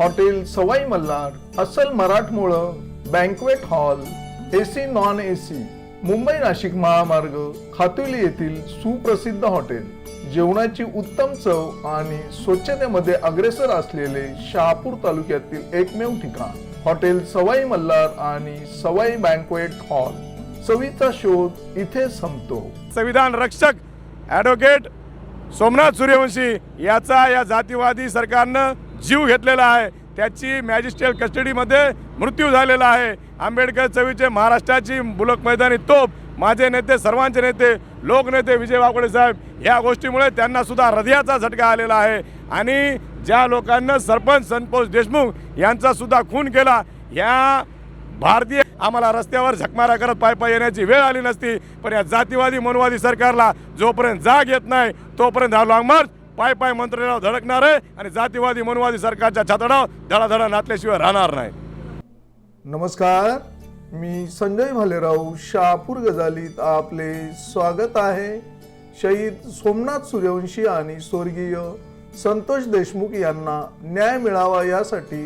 Hotel Sawai Malhar अस्सल मराठमोळं banquet hall AC non AC Mumbai Nashik महामार्ग खातुली येथील सुप्रसिद्ध हॉटेल. जेवणाची उत्तम चव आणि स्वच्छतेमध्ये अग्रेसर असलेले शहापूर तालुक्यातील एकमेव ठिकाण. हॉटेल सवाई मल्हार आणि सवाई बँकवेट हॉल चवीचा शोध इथे संपतो. संविधान रक्षक ॲडव्होकेट सोमनाथ सूर्यवंशी याचा या जातीवादी सरकारनं जीव घेतलेला आहे. त्याची मॅजिस्ट्रेट कस्टडीमध्ये मृत्यू झालेला आहे. आंबेडकर चवीचे महाराष्ट्राची बुलक मैदानी तोप माझे नेते सर्वांचे नेते लोकनेते विजय वाकोडे साहेब या गोष्टीमुळे त्यांना सुद्धा हृदयाचा झटका आलेला आहे. आणि ज्या लोकांना सरपंच संतोष देशमुख यांचा सुद्धा खून केला या भारतीय आम्हाला रस्त्यावर झकमारा करत पाय पाय येण्याची वेळ आली नसती. पण या जातीवादी मनवादी सरकारला जोपर्यंत जाग येत नाही तोपर्यंत हा लॉंग मार्च पाय पाय मंत्रालयावर धडकणार आहे आणि जातीवादी मनवादी सरकारच्या छातडाव धडाधडा नाचल्याशिवाय राहणार नाही. नमस्कार मी संजय भालेराव शहापूर गजालीत आपले स्वागत आहे. शहीद सोमनाथ सूर्यवंशी आणि स्वर्गीय संतोष देशमुख यांना न्याय मिळावा यासाठी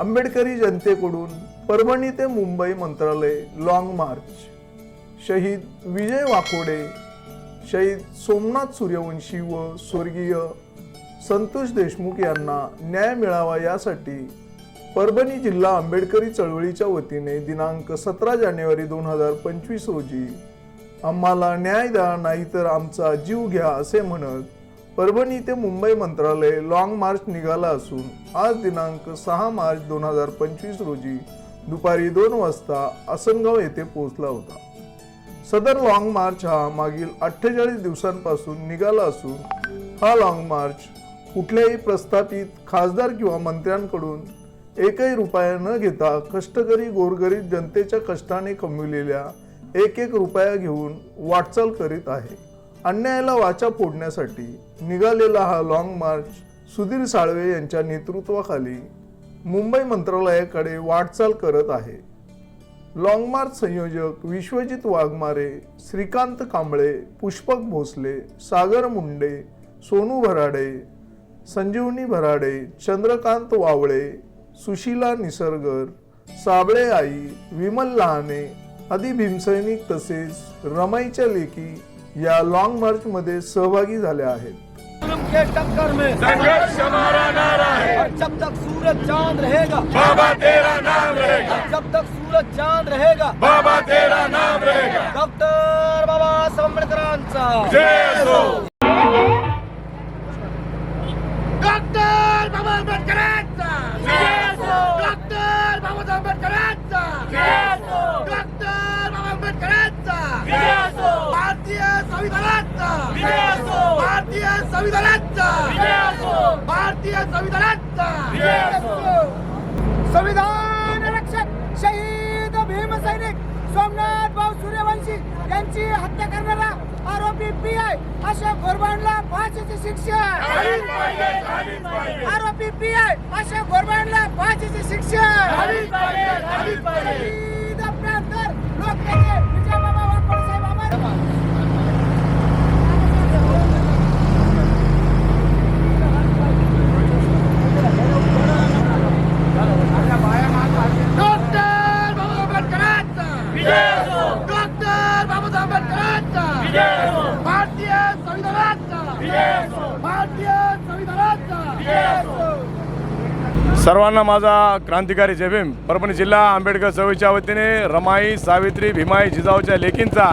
आंबेडकरी जनतेकडून परभणी ते मुंबई मंत्रालय लॉंग मार्च शहीद विजय वाकोडे शहीद सोमनाथ सूर्यवंशी व स्वर्गीय संतोष देशमुख यांना न्याय मिळावा यासाठी परभणी जिल्हा आंबेडकरी चळवळीच्या वतीने दिनांक सतरा जानेवारी दोन हजार पंचवीस रोजी आम्हाला न्याय द्या नाहीतर आमचा जीव घ्या असे म्हणत परभणी ते मुंबई मंत्रालय लॉंग मार्च निघाला असून आज दिनांक सहा मार्च दोन हजार पंचवीस रोजी दुपारी दोन वाजता आसनगाव येथे पोहोचला होता. सदर लॉंग मार्च हा मागील अठ्ठेचाळीस दिवसांपासून निघाला असून हा लॉंग मार्च कुठल्याही प्रस्थापित खासदार किंवा मंत्र्यांकडून एकही रुपया न घेता कष्टकरी गोरगरीब जनतेच्या कष्टाने कमविलेल्या एक एक रुपया घेऊन वाटचाल करीत आहे. अन्यायाला वाचा फोडण्यासाठी निघालेला हा लॉंग मार्च सुधीर साळवे यांच्या नेतृत्वाखाली मुंबई मंत्रालयाकडे वाटचाल करत आहे. लाँगमार्च संयोजक विश्वजित वाघमारे श्रीकांत कांबळे पुष्पक भोसले सागर मुंडे सोनू भराडे संजीवनी भराडे चंद्रकांत वावळे सुशीला निसर्गर साबळे आई विमल लहाने आदी भीमसैनिक तसेच रमाईच्या लेखी या लॉंग मार्चमध्ये सहभागी झाल्या आहेत. के टक्कर में। संघर्ष हमारा नारा है। और जब तक सूरज चाँद रहेगा बाबा तेरा नाम रहेगा। जब तक सूरज चाँद रहेगा बाबा तेरा नाम रहेगा। डॉक्टर बाबा आंबेडकरांचा जय संविधानाचा! भारतीय संविधानाचा! संविधान रक्षक शहीद भीमसैनिक सोमनाथ भाऊ सूर्यवंशी यांची हत्या करणारा आरोपी पी आय अशोक गोरबांडला फाशीची शिक्षा. आरोपी पी आय अशोक गोरबांडला फाशीची शिक्षा शहीद प्रांतर लोकनेते विजयबाबा वाकड साहेब आभार डॉक्टर बाबा आंबेडकरांचा डॉक्टर बाबासाहेब आंबेडकरांचा भारतीय संविधानाचा भारतीय संविधानाचा सर्वांना माझा क्रांतिकारी जय भीम. परभणी जिल्हा आंबेडकर चवीच्या वतीने रमाई सावित्री भीमाई जिजाऊच्या लेकींचा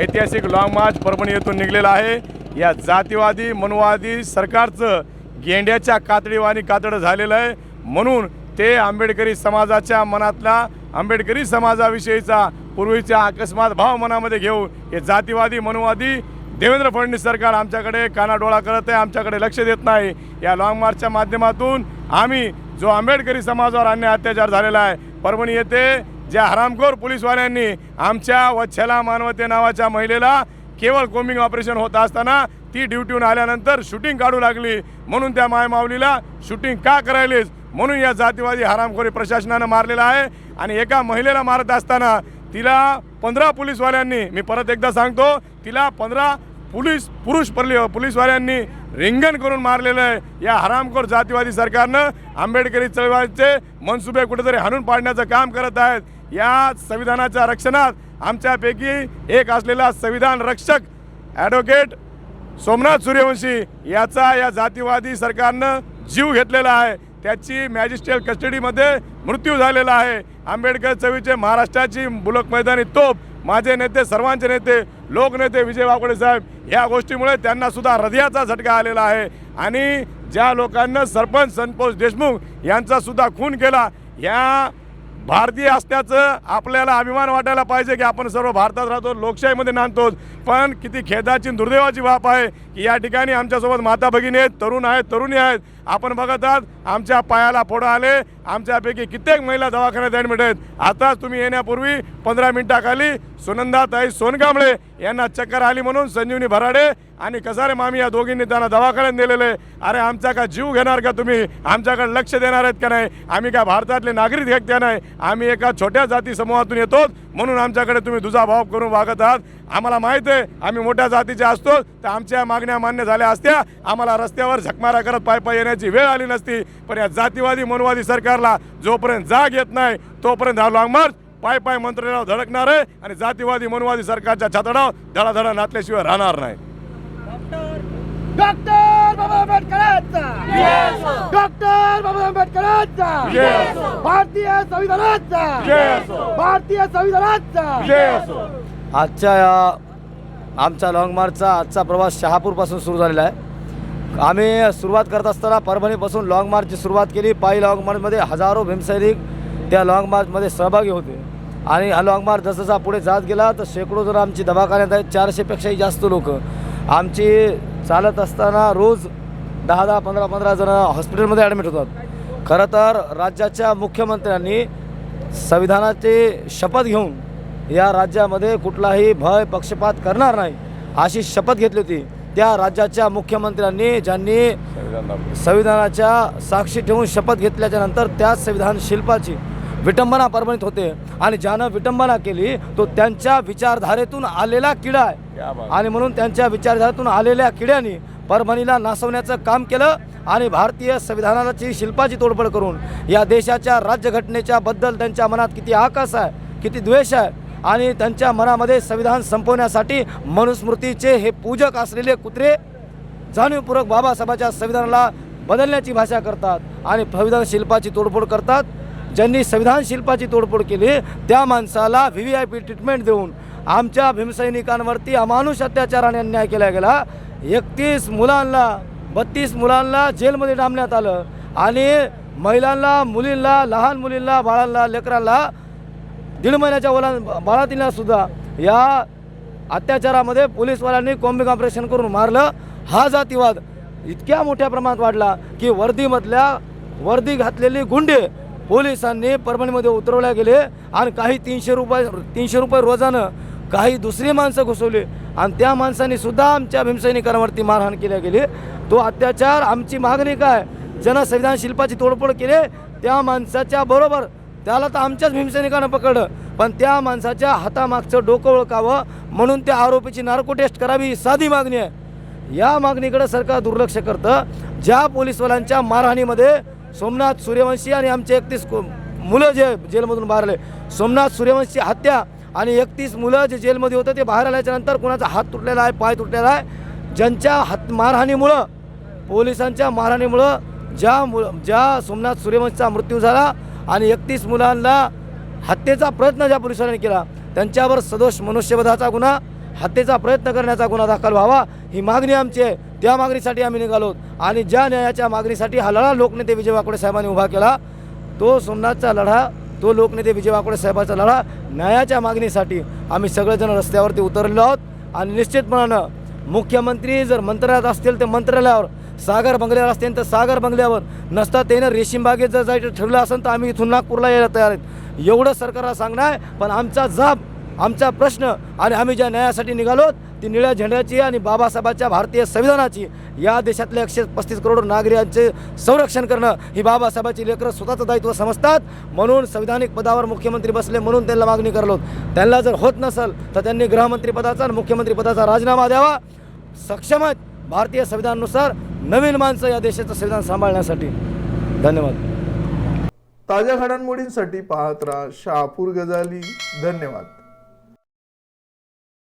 ऐतिहासिक लॉंग मार्च परभणी येथून निघलेला आहे. या जातीवादी मनवादी सरकारचं गेंड्याच्या कातडीवाणी कातडं झालेलं आहे. म्हणून ते आंबेडकरी समाजाच्या मनातला आंबेडकरी समाजाविषयीचा पूर्वीच्या अकस्मात भाव मनामध्ये घेऊन हे जातीवादी मनवादी देवेंद्र फडणवीस सरकार आमच्याकडे कानाडोळा करत आहे आमच्याकडे लक्ष देत नाही. या लॉंग मार्चच्या माध्यमातून आम्ही जो आंबेडकरी समाजावर अन्याय अत्याचार झालेला आहे परभणी येथे ज्या हरामखोर पोलीसवाल्यांनी आमच्या वच्छला मानवते नावाच्या महिलेला केवळ कोमिंग ऑपरेशन होत असताना ती ड्युटीहून आल्यानंतर शूटिंग काढू लागली. म्हणून त्या मायमाऊलीला शूटिंग का करायलीस? म्हणून या जातीवादी हरामखोरी प्रशासनानं मारलेला आहे आणि एका महिलेला मारत असताना तिला पंधरा पोलीसवाल्यांनी मी परत एकदा सांगतो तिला पंधरा पोलीस पुरुष पल्ली पोलीसवाल्यांनी रिंगण करून मारलेलं आहे. या हरामखोर जातीवादी सरकारनं आंबेडकरी चळवळीचे मनसुबे कुठेतरी हाणून पाडण्याचं काम करत आहेत. या संविधानाच्या रक्षणात आमच्यापैकी एक असलेला संविधान रक्षक ॲडव्होकेट सोमनाथ सूर्यवंशी याचा या जातीवादी सरकारनं जीव घेतलेला आहे. त्याची मॅजिस्ट्रेट कस्टडीमध्ये मृत्यू झालेला आहे. आंबेडकर चवीचे महाराष्ट्राची बुलक मैदानी तोप माझे नेते सर्वांचे नेते लोकनेते विजय वाकडे साहेब या गोष्टीमुळे त्यांना सुद्धा हृदयाचा झटका आलेला आहे. आणि ज्या लोकांना सरपंच संतोष देशमुख यांचा सुद्धा खून केला या भारतीय असल्याचं आपल्याला अभिमान वाटायला पाहिजे की आपण सर्व भारतात राहतो लोकशाहीमध्ये नांदतो. पण किती खेदाची दुर्दैवाची बाब आहे की या ठिकाणी आमच्यासोबत माता भगिनी आहेत तरुण आहेत तरुणी आहेत. आपण बघत आहात आमच्या पायाला फोडं आले. आमच्यापैकी कित्येक महिला दवाखान्यात ॲडमिट आहेत. आताच तुम्ही येण्यापूर्वी पंधरा मिनिटाखाली सुनंदाताई सोनकांबळे यांना चक्कर आली म्हणून संजीवनी भराडे आणि कसारे मामी या दोघींनी त्यांना दवाखान्यात नेलेले अरे आमचा का जीव घेणार का तुम्ही? आमच्याकडे लक्ष देणार आहेत का नाही? आम्ही काय भारतातले नागरिक आहेत का नाही? आम्ही एका छोट्या जाती समूहातून येतो म्हणून आमच्याकडे तुम्ही दुजाभाव करून वागत आहात. आम्हाला माहीत आहे आम्ही मोठ्या जातीचे असतो तर आमच्या मागण्या मान्य झाल्या असत्या. आम्हाला रस्त्यावर झकमारा करत पाय पाय येण्याची वेळ आली नसती. पण या जातीवादी मनवादी सरकारला जोपर्यंत जाग येत नाही तोपर्यंत हा लॉंग मार्च पाय पाय मंत्रालयावर धडकणार आहे आणि जातीवादी मनवादी सरकारच्या छातडाव धडाधडा नाचल्याशिवाय राहणार नाही. डॉक्टर बाबा आंबेडकरांचा! डॉक्टर बाबा आंबेडकरांचा. भारतीय संविधानाचा. भारतीय संविधानाचा! आजच्या या आमचा लाँग मार्चचा आजचा प्रवास शहापूरपासून सुरू झालेला आहे. आम्ही सुरुवात करत असताना परभणीपासून लाँग मार्चची सुरुवात केली. पायी लाँग मार्चमध्ये हजारो भीमसैनिक त्या लाँग मार्चमध्ये सहभागी होते. आणि हा लाँग मार्च जसजसा पुढे जात गेला तर शेकडो जण आमची दवाखान्यात आहेत. चारशेपेक्षाही जास्त लोक. आमची चालत असताना रोज दहा दहा पंधरा पंधरा जण हॉस्पिटलमध्ये ॲडमिट होतात. खरं तर राज्याच्या मुख्यमंत्र्यांनी संविधानाची शपथ घेऊन या राज्यामध्ये कुठलाही भय पक्षपात करणार नाही अशी शपथ घेतली होती त्या राज्याच्या मुख्यमंत्र्यांनी ज्यांनी संविधानाच्या साक्षी ठेवून शपथ घेतल्याच्या नंतर त्याच संविधान शिल्पाची विटंबना परभणीत होते आणि ज्यानं विटंबना केली तो त्यांच्या विचारधारेतून आलेला किडा आहे. आणि म्हणून त्यांच्या विचारधारेतून आलेल्या किड्याने परभणीला नासवण्याचं काम केलं आणि भारतीय संविधानाची शिल्पाची तोडफोड करून या देशाच्या राज्यघटनेच्या बद्दल त्यांच्या मनात किती आकाश आहे किती द्वेष आहे आणि त्यांच्या मनामध्ये संविधान संपवण्यासाठी मनुस्मृतीचे हे पूजक असलेले कुत्रे जाणीवपूर्वक बाबासाहेबाच्या संविधानाला बदलण्याची भाषा करतात आणि संविधान शिल्पाची तोडफोड करतात. ज्यांनी संविधान शिल्पाची तोडफोड केली त्या माणसाला V V I P treatment देऊन आमच्या भीमसैनिकांवरती अमानुष अत्याचाराने अन्याय केला गेला. एकतीस मुलांना बत्तीस मुलांना जेलमध्ये डांबण्यात आलं आणि महिलांना मुलींना लहान मुलींना बाळांना लेकरांना दीड महिन्याच्या ओला बाळातीला सुद्धा या अत्याचारामध्ये पोलीसवाल्यांनी कॉम्बिंग ऑपरेशन करून मारलं. हा जातीवाद इतक्या मोठ्या प्रमाणात वाढला की वर्दीमधल्या वर्दी घातलेली गुंडे पोलिसांनी परभणीमध्ये उतरवल्या गेले आणि काही तीनशे रुपये तीनशे रुपये रोजानं काही दुसरी माणसं घुसवली. आणि त्या माणसांनी सुद्धा आमच्या भीमसैनिकांवरती मारहाण केल्या गेली. तो अत्याचार आमची मागणी काय? ज्यांना संविधान शिल्पाची तोडफोड केली. त्या माणसाच्या बरोबर त्याला तर आमच्याच भीमसैनिकानं पकडलं. पण त्या माणसाच्या हातामागचं डोकं ओळखावं म्हणून त्या आरोपीची नार्को टेस्ट करावी ही साधी मागणी आहे. या मागणीकडे सरकार दुर्लक्ष करतं. ज्या पोलीसवाल्यांच्या मारहाणीमध्ये सोमनाथ सूर्यवंशी आणि आमचे एकतीस मुलं जे जेलमधून बाहेर आले सोमनाथ सूर्यवंशी हत्या आणि एकतीस मुलं जे जेलमध्ये होतं ते बाहेर आल्याच्यानंतर कोणाचा हात तुटलेला आहे पाय तुटलेला आहे? ज्यांच्या हात मारहाणीमुळं पोलिसांच्या मारहाणीमुळं ज्या मु ज्या सोमनाथ सूर्यवंशीचा मृत्यू झाला आणि एकतीस मुलांना हत्येचा प्रयत्न ज्या पोलिसांनी केला त्यांच्यावर सदोष मनुष्यवधाचा गुन्हा हत्येचा प्रयत्न करण्याचा गुन्हा दाखल व्हावा ही मागणी आमची आहे. त्या मागणीसाठी आम्ही निघालो. आणि ज्या न्यायाच्या मागणीसाठी हा लढा लोकनेते विजय वाकोडे साहेबांनी उभा केला तो सोमनाथचा लढा तो लोकनेते विजय वाकोडे साहेबाचा लढा न्यायाच्या मागणीसाठी आम्ही सगळेजण रस्त्यावरती उतरलेलो आहोत. आणि निश्चितपणानं मुख्यमंत्री जर मंत्रालयात असतील तर मंत्रालयावर सागर बंगल्यावर असतील तर सागर बंगल्यावर नसता त्यानं रेशीमबागेत जर जायचं ठरलं असेल तर आम्ही इथून नागपूरला यायला तयार आहेत. एवढं सरकारला सांगणार आहे पण आमचा जाब आमचा प्रश्न आणि आम्ही ज्या न्यायासाठी निघालो ती निळ्या झेंड्याची आणि बाबासाहेबांच्या भारतीय संविधानाची या देशातल्या एकशे पस्तीस करोड नागरिकांचे संरक्षण करणं ही बाबासाहेबाची लेकरं स्वतःचं दायित्व समजतात. म्हणून संविधानिक पदावर मुख्यमंत्री बसले म्हणून त्यांना मागणी करलो. त्यांना जर होत नसेल तर त्यांनी गृहमंत्रीपदाचा आणि मुख्यमंत्रीपदाचा राजीनामा द्यावा. सक्षम आहेत भारतीय संविधानानुसार नवीन माणसं या देशाचं संविधान सांभाळण्यासाठी. धन्यवाद. ताज्या घडामोडींसाठी पाहत राहा शहापूर गजाली. धन्यवाद.